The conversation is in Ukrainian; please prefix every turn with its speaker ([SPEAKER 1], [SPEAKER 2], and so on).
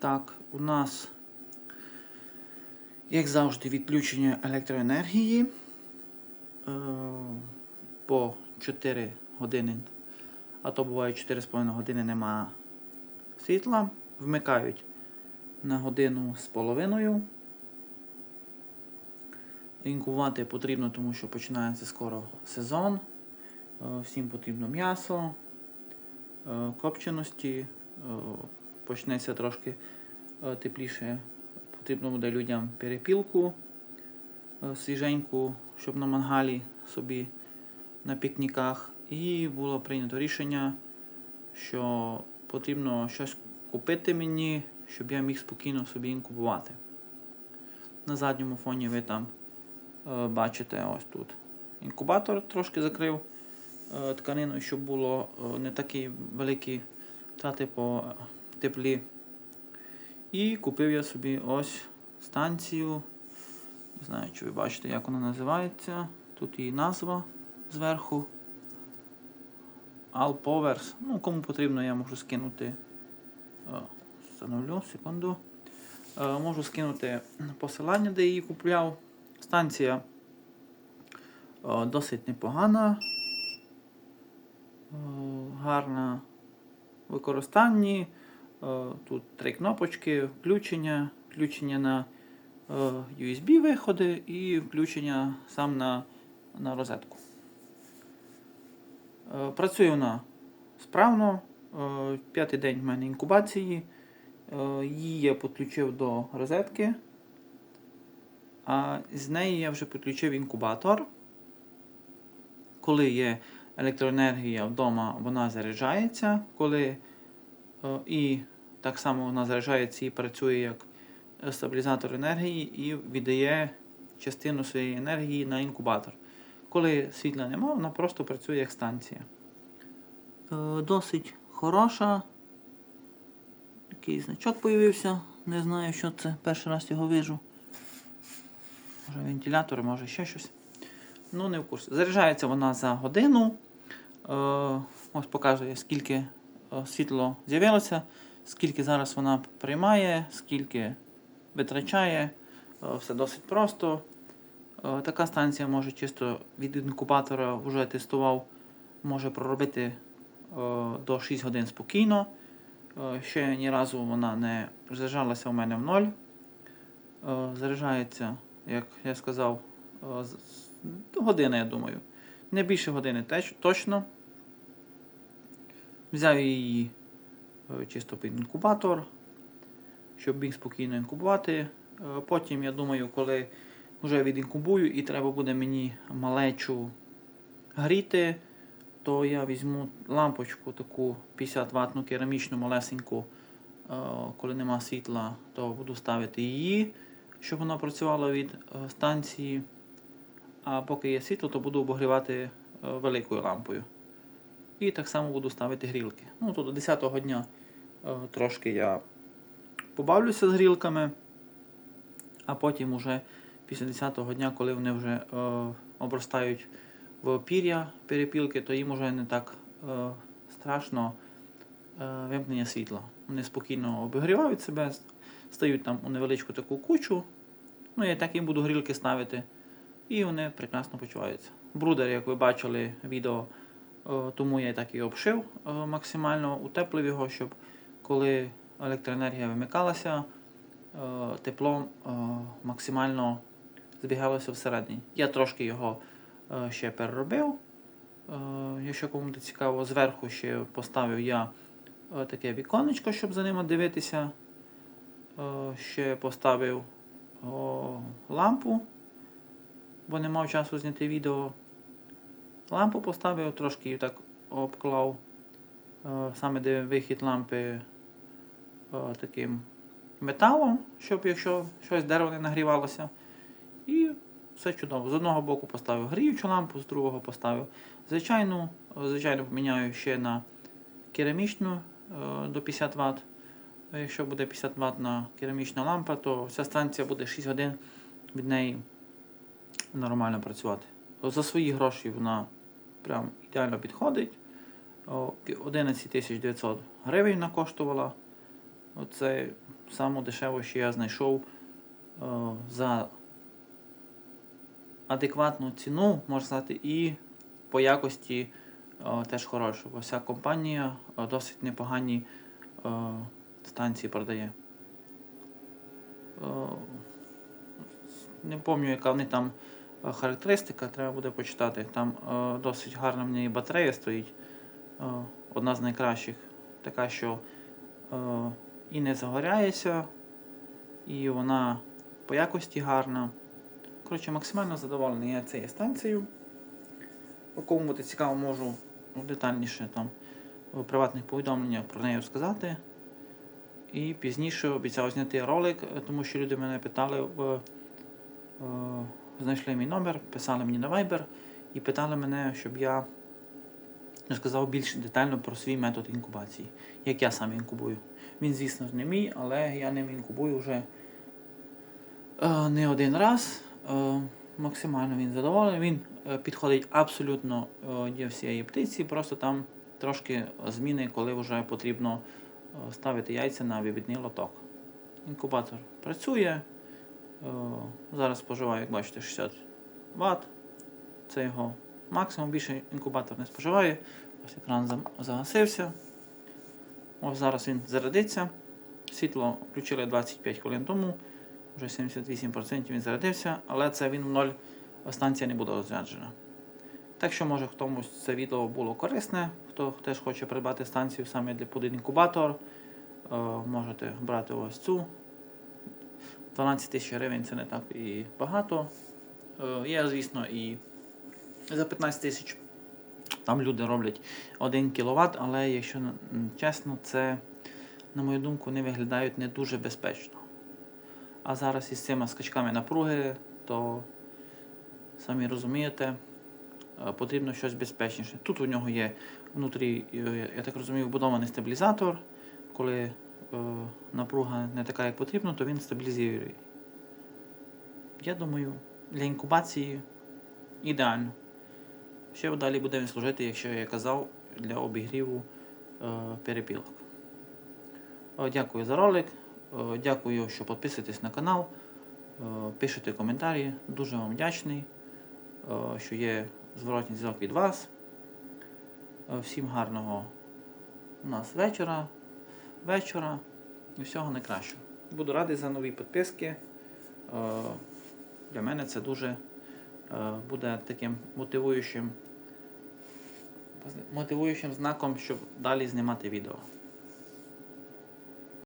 [SPEAKER 1] Так, у нас, як завжди, відключення електроенергії е, по 4 години, а то буває 4,5 години нема світла. Вмикають на годину з половиною. Інкувати потрібно, тому що починається скоро сезон. Е, Всім потрібно м'ясо, е, копченості. Почнеться трошки е, тепліше. Потрібно буде людям перепілку е, свіженьку, щоб на мангалі собі на пікніках. І було прийнято рішення, що потрібно щось купити мені, щоб я міг спокійно собі інкубувати. На задньому фоні ви там е, бачите ось тут. Інкубатор трошки закрив тканиною, щоб було не такі великі втрати по теплі. І купив я собі ось станцію. Не знаю, чи ви бачите, як вона називається. Тут її назва зверху. Alpovers. Ну, кому потрібно, я можу скинути. Встановлю, секунду. Е, Можу скинути посилання, де її купляв. Станція е, досить непогана. Е, Гарна в використанні. Е, Тут три кнопочки, включення, включення на е, USB виходи і включення сам на, на розетку. Е, Працює вона справно. П'ятий день в мене інкубації. Її я підключив до розетки. А з неї я вже підключив інкубатор. Коли є електроенергія вдома, вона заряджається. Коли і так само вона заряджається і працює як е, стабілізатор енергії і віддає частину своєї енергії на інкубатор. Коли світла немає, вона просто працює як станція. Е, Досить хороша. Такий значок появився. Не знаю, що це. Перший раз його вижу. Може вентилятор, може ще щось. Ну, не в курсі. Заряджається вона за годину. Е, ось показує, скільки е, світло з'явилося, скільки зараз вона приймає, скільки витрачає. Все досить просто. Така станція може чисто від інкубатора вже тестував, може проробити до 6 годин спокійно. Ще ні разу вона не заряджалася у мене в ноль. Заряджається, як я сказав, година, я думаю. Не більше години точно. Взяв її е, чисто під інкубатор, щоб міг спокійно інкубувати. Е, Потім, я думаю, коли вже відінкубую і треба буде мені малечу гріти, то я візьму лампочку таку 50 ватну керамічну малесеньку. Е, Коли нема світла, то буду ставити її, щоб вона працювала від станції. А поки є світло, то буду обогрівати великою лампою. І так само буду ставити грілки. Ну, то до 10-го дня е, трошки я побавлюся з грілками, а потім уже після 10-го дня, коли вони вже е, обростають в пір'я перепілки, то їм вже не так е, страшно вимкнення світла. Вони спокійно обігрівають себе, стають там у невеличку таку кучу. Ну, я так їм буду грілки ставити. І вони прекрасно почуваються. Брудер, як ви бачили відео, тому я так і обшив е, максимально, утеплив його, щоб коли електроенергія вимикалася, е, тепло е, максимально збігалося всередині. Я трошки його е, ще переробив. Е, Якщо комусь цікаво, зверху ще поставив я е, таке віконечко, щоб за ним дивитися. Е, Ще поставив лампу бо не мав часу зняти відео. Лампу поставив, трошки її так обклав. Саме де вихід лампи таким металом, щоб якщо щось дерево не нагрівалося. І все чудово. З одного боку поставив гріючу лампу, з другого поставив звичайну. Звичайно, поміняю ще на керамічну до 50 Вт. Якщо буде 50 Вт на керамічна лампа, то вся станція буде 6 годин від неї нормально працювати. За свої гроші вона прям ідеально підходить. О, 11 900 гривень вона коштувала. Це саме дешево, що я знайшов е, за адекватну ціну, можна сказати, і по якості е, теж хороша. Бо вся компанія е, досить непогані станції продає. Не пам'ятаю, яка в них там характеристика, треба буде почитати. Там е, досить гарна в неї батарея стоїть. Е, одна з найкращих. Така, що е, і не загоряється, і вона по якості гарна. Коротше, максимально задоволений я цією станцією. По кому буде цікаво, можу детальніше там у приватних повідомленнях про неї розказати. І пізніше обіцяв зняти ролик, е, тому що люди мене питали, в, е, знайшли мій номер, писали мені на Viber і питали мене, щоб я розказав більш детально про свій метод інкубації, як я сам інкубую. Він, звісно не мій, але я ним інкубую вже е, не один раз. Е, максимально він задоволений. Він е, підходить абсолютно для всієї птиці, просто там трошки зміни, коли вже потрібно ставити яйця на вивідний лоток. Інкубатор працює. Е, зараз споживає, як бачите, 60 Вт. Це його максимум. Більше інкубатор не споживає. Ось екран загасився. Ось зараз він зарядиться. Світло включили 25 хвилин тому. Вже 78% він зарядився, але це він в ноль станція не буде розряджена. Так що, може, комусь це відео було корисне, хто теж хоче придбати станцію саме для інкубатор, е, можете брати ось цю. 12 тисяч гривень це не так і багато. Е, Є, звісно, і за 15 тисяч там люди роблять 1 кВт, але якщо чесно, це, на мою думку, не виглядають не дуже безпечно. А зараз із цими скачками напруги, то самі розумієте, е, потрібно щось безпечніше. Тут у нього є внутрі, е, я так розумію, вбудований стабілізатор. Коли напруга не така, як потрібно, то він стабілізує. Я думаю, для інкубації ідеально. Ще далі буде він служити, якщо я казав, для обігріву е, перепілок. Е, Дякую за ролик. Е, Дякую, що підписуєтесь на канал, е, пишете коментарі. Дуже вам вдячний, е, що є зворотній зв'язок від вас. Е, Всім гарного у нас вечора, вечора і всього найкращого. Буду радий за нові підписки. Е, Для мене це дуже е, буде таким мотивуючим, мотивуючим знаком, щоб далі знімати відео.